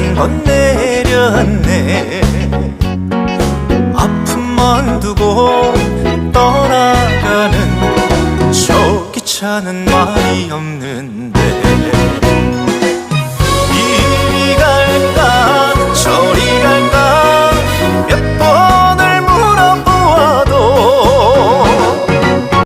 한 번 내렸네. 아픔만 두고 떠나가는 저 귀찮은 말이 없는데.